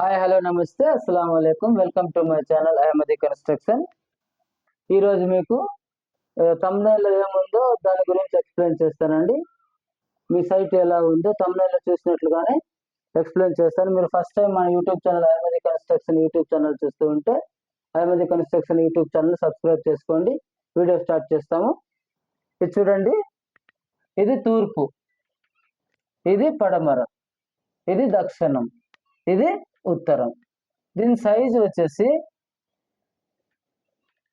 Hi hello నమస్తే అస్సలం అయికం welcome to my channel Ahmadi construction ఈరోజు మీకు తమ్నైల్లో ఏముందో దాని గురించి ఎక్స్ప్లెయిన్ చేస్తానండి. మీ సైట్ ఎలా ఉందో తమ్నైల్లో చూసినట్లుగానే ఎక్స్ప్లెయిన్ చేస్తాను. మీరు ఫస్ట్ టైం మన YouTube channel Ahmadi construction YouTube channel చూస్తూ ఉంటే Ahmadi construction YouTube channel subscribe చేసుకోండి. వీడియో స్టార్ట్ చేస్తాము. ఇది చూడండి. ఇది తూర్పు. ఇది పడమర. ఇది దక్షిణం. ఇది ఉత్తరం. దీని సైజు వచ్చేసి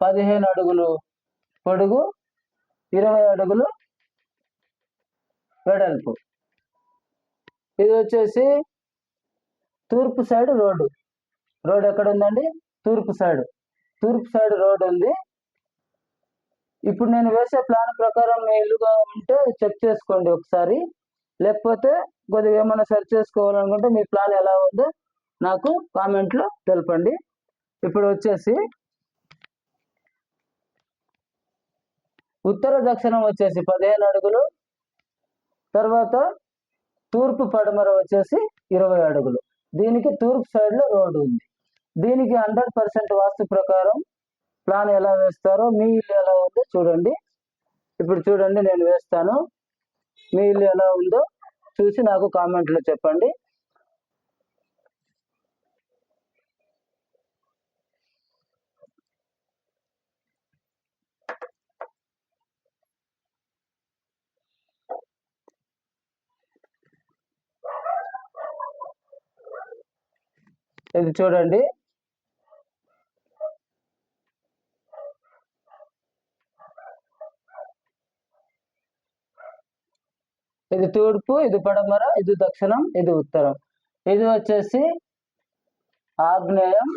పదిహేను అడుగులు పొడుగు ఇరవై అడుగులు వెడల్పు. ఇది వచ్చేసి తూర్పు సైడ్ రోడ్డు. రోడ్ ఎక్కడ ఉందండి తూర్పు సైడ్. తూర్పు సైడ్ రోడ్ ఉంది. ఇప్పుడు నేను వేసే ప్లాన్ ప్రకారం మీ ఇల్లుగా ఉంటే చెక్ చేసుకోండి ఒకసారి. లేకపోతే కొద్దిగా ఏమైనా సెర్చ్ చేసుకోవాలనుకుంటే మీ ప్లాన్ ఎలా ఉందో నాకు కామెంట్లో తెలపండి. ఇప్పుడు వచ్చేసి ఉత్తర దక్షిణం వచ్చేసి పదిహేను అడుగులు తర్వాత తూర్పు పడమర వచ్చేసి ఇరవై అడుగులు. దీనికి తూర్పు సైడ్లో రోడ్డు ఉంది. దీనికి హండ్రెడ్ పర్సెంట్ వాస్తు ప్రకారం ప్లాన్ ఎలా వేస్తారో మీ ఇల్లు ఎలా ఉందో చూడండి. ఇప్పుడు చూడండి నేను వేస్తాను. మీ ఇల్లు ఎలా ఉందో చూసి నాకు కామెంట్లో చెప్పండి. ఇది చూడండి. ఇది తూర్పు ఇది పడమర ఇది దక్షిణం ఇది ఉత్తరం. ఇది వచ్చేసి ఆగ్నేయం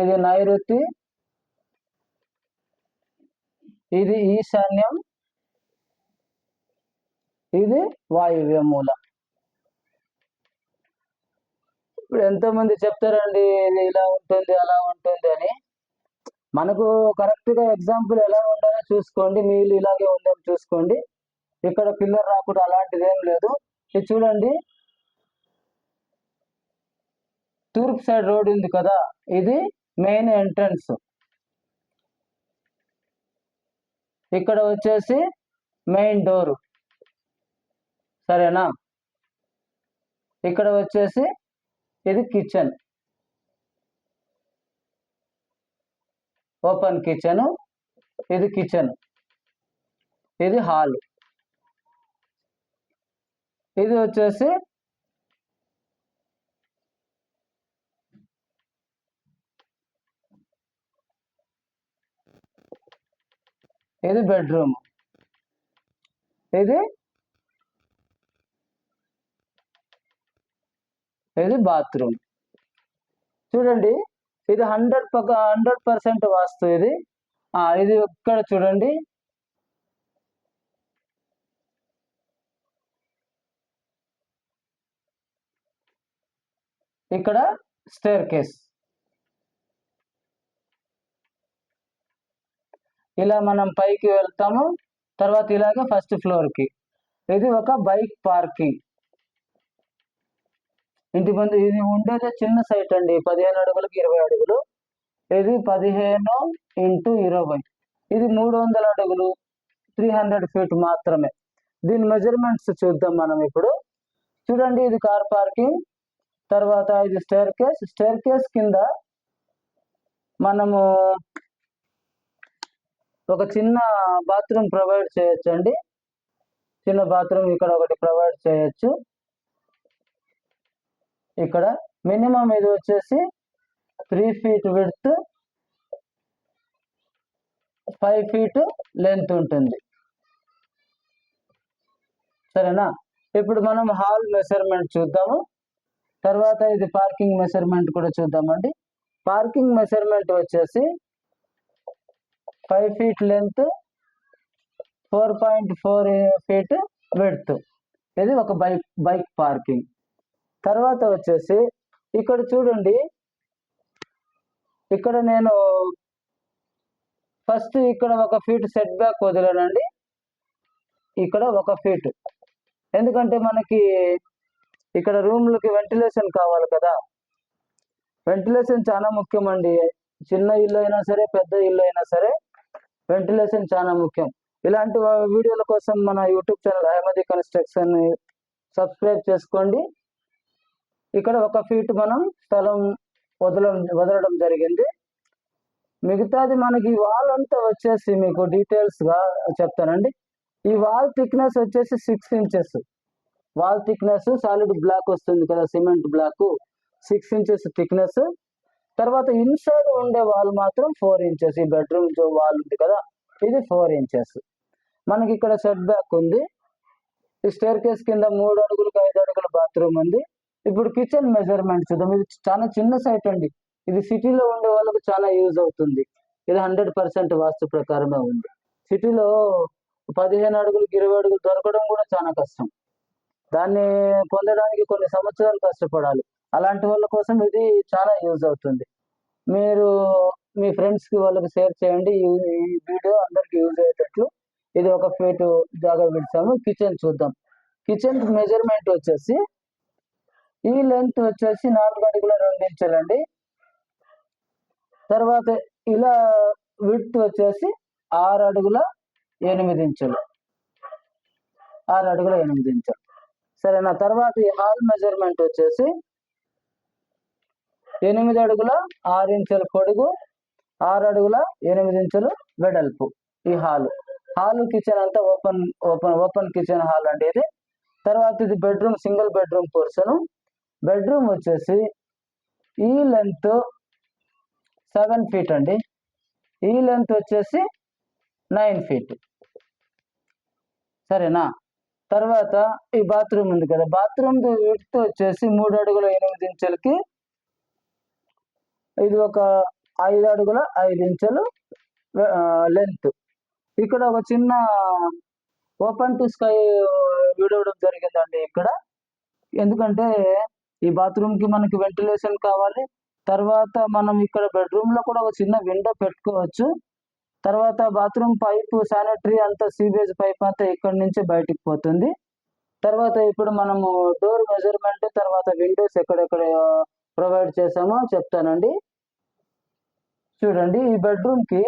ఇది నైరుతి ఇది ఈశాన్యం ఇది వాయువ్య మూల. ఇప్పుడు ఎంతోమంది చెప్తారండి ఇలా ఉంటుంది అలా ఉంటుంది అని. మనకు కరెక్ట్గా ఎగ్జాంపుల్ ఎలా ఉండాలో చూసుకోండి నీళ్ళు ఇలాగే ఉందని చూసుకోండి. ఇక్కడ పిల్లర్ రాకుండా అలాంటిది ఏం లేదు. ఇది చూడండి. తూర్పు సైడ్ రోడ్ ఉంది కదా ఇది మెయిన్ ఎంట్రన్స్. ఇక్కడ వచ్చేసి మెయిన్ డోరు. సరేనా? ఇక్కడ వచ్చేసి ఇది కిచెన్ ఓపెన్ కిచెన్ ఇది కిచెన్ ఇది హాల్ ఇది వచ్చేసి ఇది బెడ్రూమ్ ఇది ఇది బాత్రూమ్. చూడండి ఇది హండ్రెడ్ పక్క హండ్రెడ్ పర్సెంట్ వాస్తు ఇది. ఇది ఇక్కడ చూడండి. ఇక్కడ స్టేర్ కేస్. ఇలా మనం పైకి వెళ్తాము తర్వాత ఇలాగ ఫస్ట్ ఫ్లోర్కి. ఇది ఒక బైక్ పార్కింగ్. ఇంటి ముందు ఇది ఉండేది చిన్న సైట్ అండి. పదిహేను అడుగులకు ఇరవై అడుగులు. ఇది పదిహేను ఇంటూ ఇరవై. ఇది మూడు వందల అడుగులు. త్రీ హండ్రెడ్ ఫీట్ మాత్రమే. దీని మెజర్మెంట్స్ చూద్దాం మనం ఇప్పుడు. చూడండి ఇది కార్ పార్కింగ్ తర్వాత ఇది స్టేర్ కేస్ స్టేర్ కేస్ కింద మనము ఒక చిన్న బాత్రూమ్ ప్రొవైడ్ చేయొచ్చండి. చిన్న బాత్రూమ్ ఇక్కడ ఒకటి ప్రొవైడ్ చేయొచ్చు. ఇక్కడ మినిమం ఇది వచ్చేసి three feet width five feet length ఉంటుంది. సరేనా? ఇప్పుడు మనం హాల్ మెజర్మెంట్ చూద్దాము. తర్వాత ఇది పార్కింగ్ మెజర్మెంట్ కూడా చూద్దామండి. పార్కింగ్ మెజర్మెంట్ వచ్చేసి five feet length four point four feet width ఇది ఒక బైక్ బైక్ పార్కింగ్ తర్వాత వచ్చేసి ఇక్కడ చూడండి. ఇక్కడ నేను ఫస్ట్ ఇక్కడ ఒక ఫీట్ సెట్ బ్యాక్ వదిలేనండి. ఇక్కడ ఒక ఫీట్. ఎందుకంటే మనకి ఇక్కడ రూమ్లకి వెంటిలేషన్ కావాలి కదా. వెంటిలేషన్ చాలా ముఖ్యమండి. చిన్న ఇల్లు అయినా సరే పెద్ద ఇల్లు అయినా సరే వెంటిలేషన్ చాలా ముఖ్యం. ఇలాంటి వీడియోల కోసం మన YouTube channel Ahmadi construction subscribe చేసుకోండి. ఇక్కడ ఒక ఫీట్ మనం స్థలం వదలం వదలడం జరిగింది. మిగతాది మనకి వాల్ అంతా వచ్చేసి మీకు డీటెయిల్స్గా చెప్తానండి. ఈ వాల్ థిక్నెస్ వచ్చేసి six inches wall thickness solid block వస్తుంది కదా cement block six inches thickness తర్వాత ఇన్సైడ్ ఉండే వాల్ మాత్రం ఫోర్ ఇంచెస్ ఈ బెడ్రూమ్ వాల్ ఉంది కదా ఇది ఫోర్ ఇంచెస్ మనకి ఇక్కడ సెట్ బ్యాక్ ఉంది. ఈ స్టేర్ కేస్ కింద మూడు అడుగులకు ఐదు అడుగుల బాత్రూమ్ ఉంది. ఇప్పుడు కిచెన్ మెజర్మెంట్ చూద్దాం. ఇది చాలా చిన్న సైట్ అండి. ఇది సిటీలో ఉండే వాళ్ళకు చాలా యూజ్ అవుతుంది. ఇది హండ్రెడ్ పర్సెంట్ వాస్తు ప్రకారమే ఉంది. సిటీలో పదిహేను అడుగులకు ఇరవై అడుగులు దొరకడం కూడా చాలా కష్టం. దాన్ని పొందడానికి కొన్ని సంవత్సరాలు కష్టపడాలి. అలాంటి వాళ్ళ కోసం ఇది చాలా యూజ్ అవుతుంది. మీరు మీ ఫ్రెండ్స్కి వాళ్ళకి షేర్ చేయండి. ఈ వీడియో అందరికి యూజ్ అయ్యేటట్లు. ఇది ఒక ఫీటు జాగా విడిచాము. కిచెన్ చూద్దాం. కిచెన్ మెజర్మెంట్ వచ్చేసి ఈ లెంత్ వచ్చేసి నాలుగు అడుగుల రెండు ఇంచులండి. తర్వాత ఇలా విడ్త్ వచ్చేసి ఆరు అడుగుల ఎనిమిది ఇంచులు. ఆరు అడుగుల ఎనిమిది ఇంచులు. సరేనా? తర్వాత ఈ హాల్ మెజర్మెంట్ వచ్చేసి ఎనిమిది అడుగుల ఆరు ఇంచుల పొడుగు ఆరు అడుగుల ఎనిమిది ఇంచులు వెడల్పు ఈ హాల్ హాల్ కిచెన్ అంతా open open open kitchen hall అండి ఇది. తర్వాత ఇది bedroom single bedroom portion bedroom వచ్చేసి ఈ లెంత్ సెవెన్ ఫీట్ అండి. ఈ లెంత్ వచ్చేసి నైన్ ఫీట్ సరేనా? తర్వాత ఈ బాత్రూమ్ ఉంది కదా. బాత్రూమ్ విడ్త్ వచ్చేసి మూడు అడుగుల ఎనిమిది ఇంచులకి ఇది ఒక ఐదు అడుగుల ఐదు ఇంచులు లెంత్ ఇక్కడ ఒక చిన్న ఓపెన్ టు స్కై విడవడం జరిగిందండి ఇక్కడ. ఎందుకంటే ఈ బాత్రూమ్కి మనకి వెంటిలేషన్ కావాలి. తర్వాత మనం ఇక్కడ బెడ్రూమ్లో కూడా ఒక చిన్న విండో పెట్టుకోవచ్చు. తర్వాత బాత్రూమ్ పైప్ శానిటరీ అంతా సీవేజ్ పైప్ అంతా ఇక్కడ నుంచి బయటికి పోతుంది. తర్వాత ఇప్పుడు మనము డోర్ మెజర్మెంట్ తర్వాత విండోస్ ఎక్కడెక్కడ ప్రొవైడ్ చేసామో చెప్తానండి. చూడండి ఈ బెడ్రూమ్కి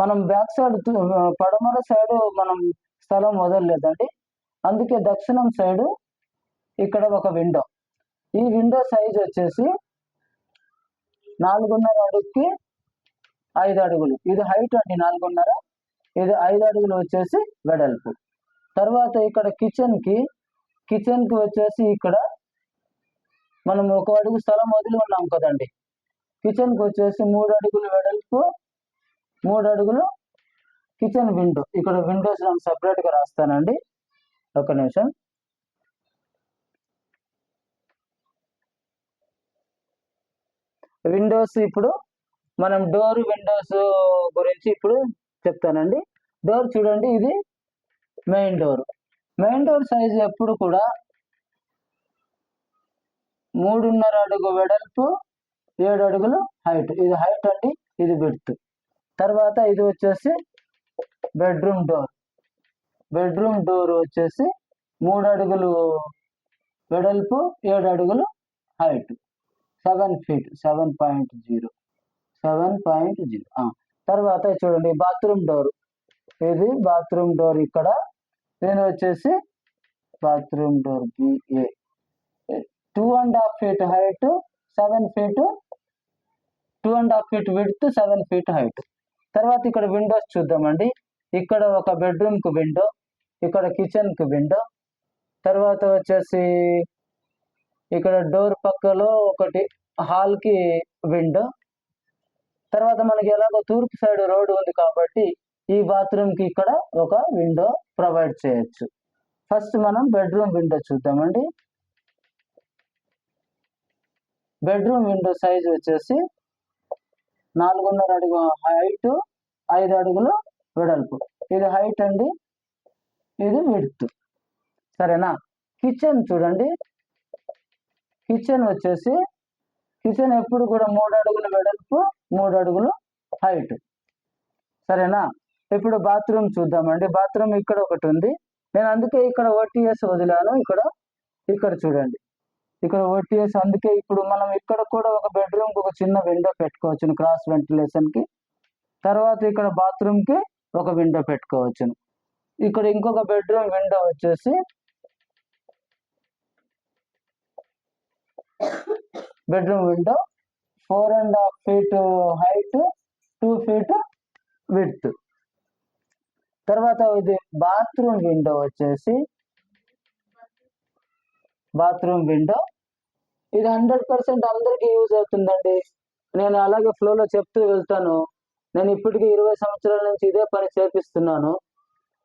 మనం బ్యాక్ సైడ్ పడమర సైడ్ మనం స్థలం వదలలేదండి. అందుకే దక్షిణం సైడ్ ఇక్కడ ఒక విండో. ఈ విండో సైజ్ వచ్చేసి నాలుగున్నర అడుగుకి ఐదు అడుగులు. ఇది హైట్ అండి నాలుగున్నర. ఇది ఐదు అడుగులు వచ్చేసి వెడల్పు. తర్వాత ఇక్కడ కిచెన్కి కిచెన్కి వచ్చేసి ఇక్కడ మనం ఒక అడుగు స్థలం వదిలి ఉన్నాం కదండి. కిచెన్కి వచ్చేసి మూడు అడుగులు వెడల్పు మూడు అడుగులు కిచెన్ విండో ఇక్కడ విండోస్ నేను సపరేట్గా రాస్తానండి. ఒక నిమిషం. విండోస్ ఇప్పుడు మనం డోర్ విండోస్ గురించి ఇప్పుడు చెప్తానండి. డోర్ చూడండి ఇది main door main door size ఎప్పుడు కూడా మూడున్నర అడుగు వెడల్పు ఏడు అడుగులు హైట్ ఇది హైట్ అండి ఇది బెడ్త్ తర్వాత ఇది వచ్చేసి బెడ్రూమ్ డోర్ బెడ్రూమ్ డోర్ వచ్చేసి మూడు అడుగులు వెడల్పు ఏడు అడుగులు height seven feet seven point zero seven point zero తర్వాత చూడండి బాత్రూమ్ డోర్ ఇది బాత్రూమ్ డోర్ ఇక్కడ. దీని వచ్చేసి bathroom door BA two and half feet height seven feet two and half feet width seven feet height తర్వాత ఇక్కడ Windows చూద్దామండి. ఇక్కడ ఒక బెడ్రూమ్కి విండో ఇక్కడ కిచెన్కి విండో తర్వాత వచ్చేసి ఇక్కడ డోర్ పక్కలో ఒకటి హాల్కి విండో. తర్వాత మనకి ఎలాగో తూర్పు సైడ్ రోడ్ ఉంది కాబట్టి ఈ బాత్రూమ్కి ఇక్కడ ఒక విండో ప్రొవైడ్ చేయొచ్చు. ఫస్ట్ మనం బెడ్రూమ్ విండో చూద్దామండి. బెడ్రూమ్ విండో సైజ్ వచ్చేసి నాలుగున్నర అడుగు హైట్ ఐదు అడుగులు వెడల్పు. ఇది హైట్ అండి ఇది విడ్త్. సరేనా? కిచెన్ చూడండి. కిచెన్ వచ్చేసి కిచెన్ ఎప్పుడు కూడా మూడు అడుగుల వెడల్పు మూడు అడుగులు హైట్ సరేనా? ఇప్పుడు బాత్రూమ్ చూద్దామండి. బాత్రూమ్ ఇక్కడ ఒకటి ఉంది. నేను అందుకే ఇక్కడ ఓటీఎస్ వదిలాను. ఇక్కడ ఇక్కడ చూడండి. ఇక్కడ ఓటీఎస్ అందుకే ఇప్పుడు మనం ఇక్కడ కూడా ఒక బెడ్రూమ్కి ఒక చిన్న విండో పెట్టుకోవచ్చును క్రాస్ వెంటిలేషన్కి తర్వాత ఇక్కడ బాత్రూమ్కి ఒక విండో పెట్టుకోవచ్చు ఇక్కడ ఇంకొక బెడ్రూమ్ విండో వచ్చేసి bedroom window four and half feet height two feet width తర్వాత ఇది బాత్రూమ్ విండో వచ్చేసి బాత్రూమ్ విండో ఇది హండ్రెడ్ పర్సెంట్ అందరికీ యూజ్ అవుతుందండి. నేను అలాగే ఫ్లోలో చెప్తూ వెళ్తాను. నేను ఇప్పటికీ ఇరవై సంవత్సరాల నుంచి ఇదే పని చేపిస్తున్నాను.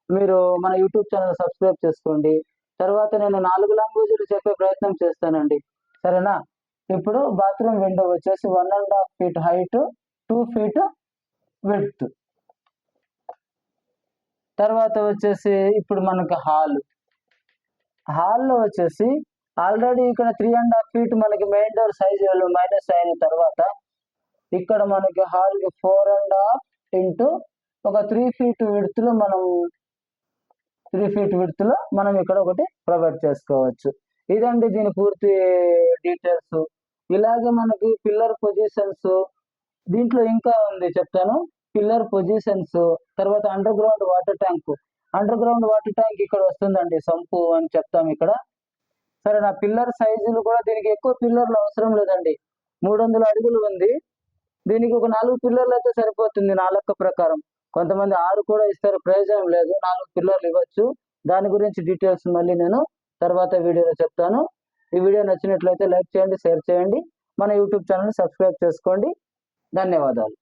మీరు మన యూట్యూబ్ ఛానల్ సబ్స్క్రైబ్ చేసుకోండి. తర్వాత నేను నాలుగు లాంగ్వేజ్లు చెప్పే ప్రయత్నం చేస్తానండి. సరేనా? ఇప్పుడు బాత్రూమ్ విండో వచ్చేసి one and half feet height two feet width తర్వాత వచ్చేసి ఇప్పుడు మనకి హాల్ హాల్లో వచ్చేసి ఆల్రెడీ ఇక్కడ త్రీ అండ్ హాఫ్ ఫీట్ మనకి మెయిన్ డోర్ సైజ్ మైనస్ అయిన తర్వాత ఇక్కడ మనకి హాల్కి ఫోర్ అండ్ హాఫ్ ఇంటూ ఒక త్రీ ఫీట్ విడ్త్లో మనం త్రీ ఫీట్ విడ్త్లో మనం ఇక్కడ ఒకటి ప్రొవైడ్ చేసుకోవచ్చు. ఇదండి దీని పూర్తి డీటెయిల్స్ ఇలాగే మనకి పిల్లర్ పొజిషన్స్ దీంట్లో ఇంకా ఉంది చెప్తాను. పిల్లర్ పొజిషన్స్ తర్వాత under ground water tank under ground water tank ఇక్కడ వస్తుందండి సంపు అని చెప్తాం ఇక్కడ. సరే నా పిల్లర్ సైజులు కూడా దీనికి ఎక్కువ పిల్లర్లు అవసరం లేదండి. మూడు వందల అడుగులు ఉంది. దీనికి ఒక నాలుగు పిల్లర్లు అయితే సరిపోతుంది నా లెక్క ప్రకారం. కొంతమంది ఆరు కూడా ఇస్తారు ప్రయోజనం లేదు. నాలుగు పిల్లర్లు ఇవ్వచ్చు. దాని గురించి డీటెయిల్స్ మళ్ళీ నేను తర్వాత వీడియోలో చెప్తాను. ఈ వీడియో నచ్చినట్లయితే లైక్ చేయండి షేర్ చేయండి. మన యూట్యూబ్ ఛానల్ని సబ్స్క్రైబ్ చేసుకోండి. ధన్యవాదాలు.